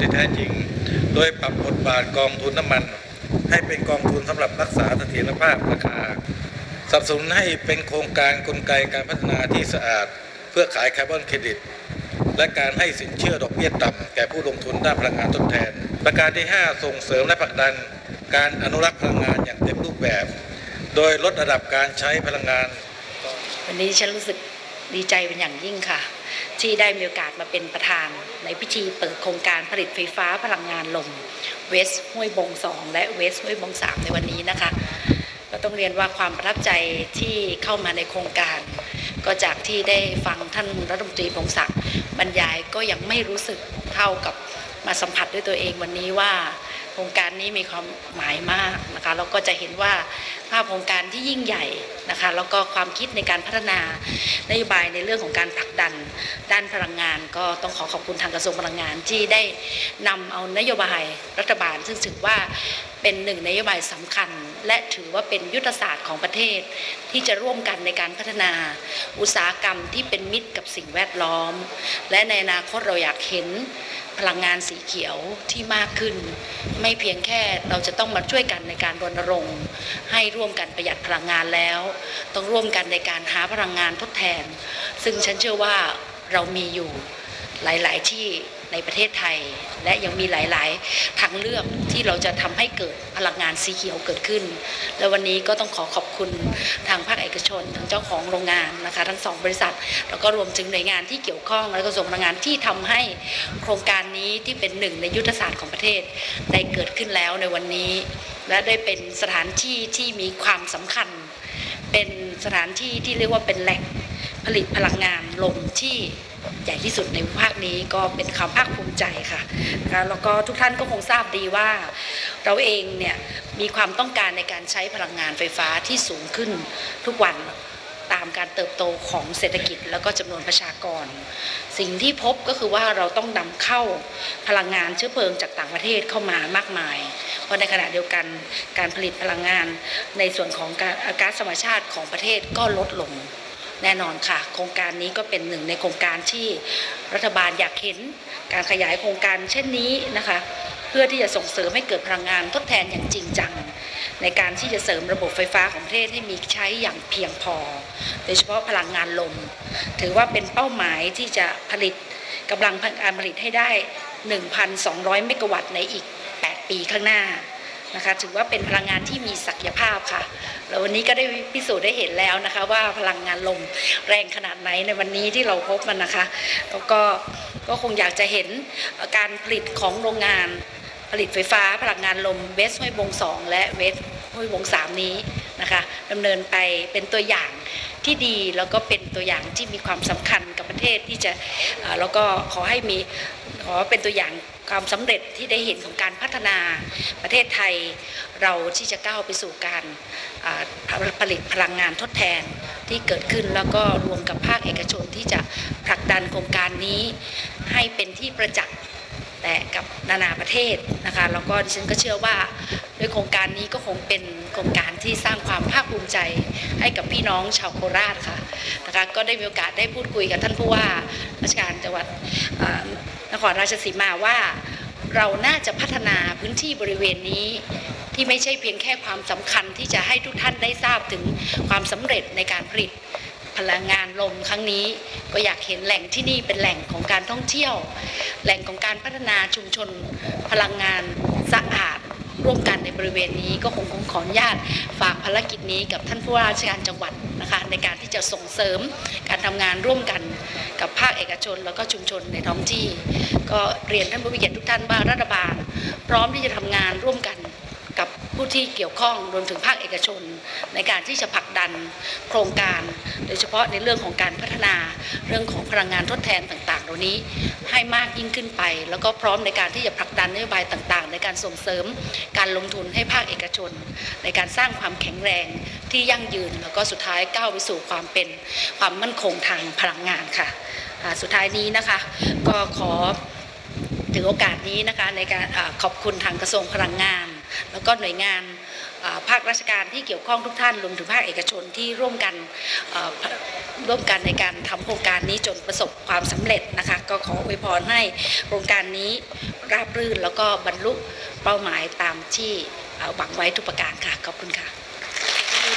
ที่แท้จริง โดยปรับบทบาทกองทุนน้ำมัน ให้เป็นกองทุนสำหรับรักษาเสถียรภาพราคาสนับสนุนให้เป็นโครงการกลไกการพัฒนาที่สะอาด เพื่อขายคาร์บอนเครดิต และการให้สินเชื่อดอกเบี้ยต่ำแก่ผู้ลงทุนด้านพลังงานทดแทน ประการที่ 5 ส่งเสริมและผลักดัน การอนุรักษ์พลังงานอย่างเต็มรูปแบบ โดยลดระดับการใช้พลังงาน วันนี้ฉันรู้สึกดีใจเป็นอย่างยิ่งค่ะ ที่ได้มีโอกาสมาเป็นประธาน ในพิธีเปิดโครงการผลิตไฟฟ้าพลังงานลมเวสห้วยบงสองและเวสห้วยบงสามในวันนี้นะคะก็ต้องเรียนว่าความประทับใจที่เข้ามาในโครงการ ก็จากที่ได้ฟังท่านรัฐมนตรีพงศักดิ์บรรยายก็ยังไม่รู้สึกเท่ากับมาสัมผัสด้วยตัวเองวันนี้ว่าโครงการนี้มีความหมายมาก นะคะแล้วก็จะเห็นว่าภาพโครงการที่ยิ่งใหญ่นะคะแล้วก็ความคิดในการพัฒนานโยบายในเรื่องของการผลักดันด้านพลังงาน ก็ต้องขอขอบคุณทางกระทรวงพลังงานที่ได้นำเอานโยบายรัฐบาล ซึ่งถือว่า เป็นหนึ่งนโยบายสำคัญ และถือว่าเป็นยุทธศาสตร์ของประเทศ ที่จะร่วมกันในการพัฒนา อุตสาหกรรมที่เป็นมิตรกับสิ่งแวดล้อม และในอนาคตเราอยากเห็นพลังงานสีเขียวที่มากขึ้น ไม่เพียงแค่เราจะต้องมาช่วยกันในการรณรงค์ ให้ร่วมกันประหยัดพลังงานแล้ว ต้องร่วมกันในการหาพลังงานทดแทน ซึ่งฉันเชื่อว่าเรามีอยู่ หลาย ๆ ที่ในประเทศไทย และยังมีหลาย ๆ ทางเลือกที่เราจะทำให้เกิดพลังงานสีเขียวเกิดขึ้น และวันนี้ก็ต้องขอขอบคุณทางภาคเอกชนทางเจ้าของโรงงานนะคะทั้งสองบริษัท แล้วก็รวมถึงหน่วยงานที่เกี่ยวข้องและกระทรวงพลังงานที่ทำให้โครงการนี้ที่เป็นหนึ่งในยุทธศาสตร์ของประเทศได้เกิดขึ้นแล้วในวันนี้ และได้เป็นสถานที่ที่มีความสำคัญ เป็นสถานที่ที่เรียกว่าเป็นแหล่งผลิตพลังงานลมที่ ใหญ่ที่สุดในภาคนี้ก็เป็นความภาคภูมิใจค่ะนะแล้วก็ทุกท่านก็คงทราบดีว่า เราเองเนี่ยมีความต้องการในการใช้พลังงานไฟฟ้าที่สูงขึ้นทุกวันตามการเติบโตของเศรษฐกิจแล้วก็จำนวนประชากร สิ่งที่พบก็คือว่าเราต้องนำเข้าพลังงานเชื้อเพลิงจากต่างประเทศเข้ามามากมาย เพราะในขณะเดียวกันการผลิตพลังงานในส่วนของการก๊าซธรรมชาติของประเทศก็ลดลง แน่นอนค่ะ โครงการนี้ก็เป็นหนึ่งในโครงการที่รัฐบาลอยากเห็นการขยายโครงการเช่นนี้นะคะ เพื่อที่จะส่งเสริมให้เกิดพลังงานทดแทนอย่างจริงจัง ในการที่จะเสริมระบบไฟฟ้าของประเทศให้มีใช้อย่างเพียงพอ โดยเฉพาะพลังงานลม ถือว่าเป็นเป้าหมายที่จะผลิตกำลังการผลิตให้ได้ 1,200 เมกะวัตต์ในอีก 8 ปีข้างหน้า นะคะถือว่าเป็นพลังงานที่มีศักยภาพค่ะแล้ววันนี้ก็ได้พิสูจน์ได้เห็นแล้วนะคะ ว่าพลังงานลมแรงขนาดไหนในวันนี้ที่เราพบมันนะคะแล้วก็ก็คงอยากจะเห็นการผลิตของโรงงานผลิตไฟฟ้าพลังงานลมเวสห้วยบงสองและเวสห้วยบงสามนี้นะคะดำเนินไปเป็นตัวอย่าง ที่ดีแล้วก็เป็นตัวอย่างที่มีความสำคัญกับประเทศที่จะแล้วก็ขอให้มีขอเป็นตัวอย่างความสำเร็จที่ได้เห็นของการพัฒนาประเทศไทยเราที่จะก้าวไปสู่การผลิตพลังงานทดแทนที่เกิดขึ้นแล้วก็รวมกับภาคเอกชนที่จะผลักดันโครงการนี้ให้เป็นที่ประจักษ์แต่กับนานาประเทศนะคะแล้วก็ดิฉันก็เชื่อว่า ด้วยโครงการนี้ก็คงเป็นโครงการที่สร้างความภาคภูมิใจให้กับพี่น้องชาวโคราชค่ะนะคะก็ได้มีโอกาสได้พูดคุยกับท่านผู้ว่าราชการจังหวัดนครราชสีมาว่าเราน่าจะพัฒนาพื้นที่บริเวณนี้ที่ไม่ใช่เพียงแค่ความสำคัญที่จะให้ทุกท่านได้ทราบถึงความสำเร็จในการผลิตพลังงานลมครั้งนี้ก็อยากเห็นแหล่งที่นี่เป็นแหล่งของการท่องเที่ยว แหล่งของการพัฒนาชุมชนพลังงานสะอาด ร่วมกันในบริเวณนี้ก็คงขออนุญาตฝากภารกิจนี้กับท่านผู้ว่าราชการจังหวัดนะคะในการที่จะส่งเสริมการทำงานร่วมกันกับภาคเอกชน แล้วก็ชุมชนในท้องที่ ก็เรียนท่านผู้มีเกียรติทุกท่านว่ารัฐบาล พร้อมที่จะทำงานร่วมกัน ผู้ที่เกี่ยวข้องรวมถึงภาคเอกชน ในการที่จะผลักดันโครงการ โดยเฉพาะในเรื่องของการพัฒนาเรื่องของพลังงานทดแทนต่างๆ เหล่านี้ให้มากยิ่งขึ้นไป แล้วก็พร้อมในการที่จะผลักดันนโยบายต่างๆ ในการส่งเสริมการลงทุนให้ภาคเอกชน ในการสร้างความแข็งแรงที่ยั่งยืน แล้วก็สุดท้ายก้าวไปสู่ความเป็นความมั่นคงทางพลังงานค่ะสุดท้ายนี้นะคะก็ขอถือโอกาสนี้นะคะในการอขอบคุณทางกระทรวงพลังงาน แล้วก็หน่วยงานภาคราชการที่เกี่ยวข้องทุกท่านรวมถึงภาคเอกชนที่ร่วมกันร่วมกันในการทำโครงการนี้จนประสบความสำเร็จนะคะ ก็ขออวยพรให้โครงการนี้ราบรื่นแล้วก็บรรลุเป้าหมายตามที่หวังไว้ทุกประการค่ะขอบคุณค่ะ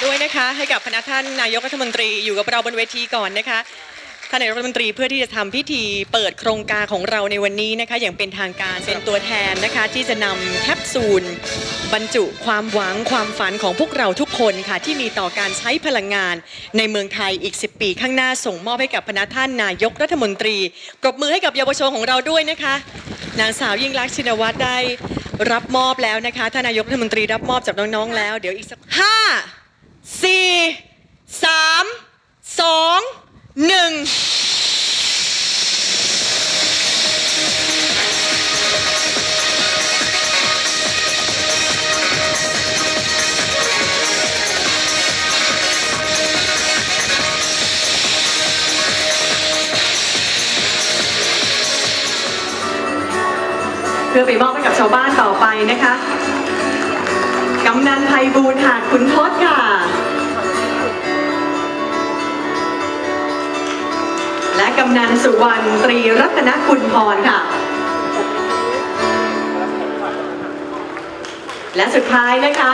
ด้วยนะคะให้กับพนักท่านนายกรัฐมนตรีอยู่กับเราบนเวทีก่อนนะคะ ท่านนายกรัฐมนตรีเพื่อที่จะทำพิธีเปิดโครงการของเราในวันนี้นะคะอย่างเป็นทางการเป็นตัวแทนนะคะที่จะนำแคปซูลบรรจุความหวังความฝันของพวกเราทุกคนค่ะที่มีต่อการใช้พลังงาน ในเมืองไทยอีก 10 ปีข้างหน้าส่งมอบให้กับพนักท่านนายกรัฐมนตรีปรบมือให้กับเยาวชนของเราด้วยนะคะนางสาวยิ่งลักชินวัตรได้รับมอบแล้วนะคะท่านนายกรัฐมนตรีรับมอบจากน้องๆแล้ว เดี๋ยวอีกสักห้าสี่สาม เพื่อไปมอบให้กับชาวบ้านต่อไปนะคะกำนันไพบูลหาดขุนทศค่ะ และกำนันสุวรรณตรีรัตนคุณพรค่ะ และสุดท้ายนะคะ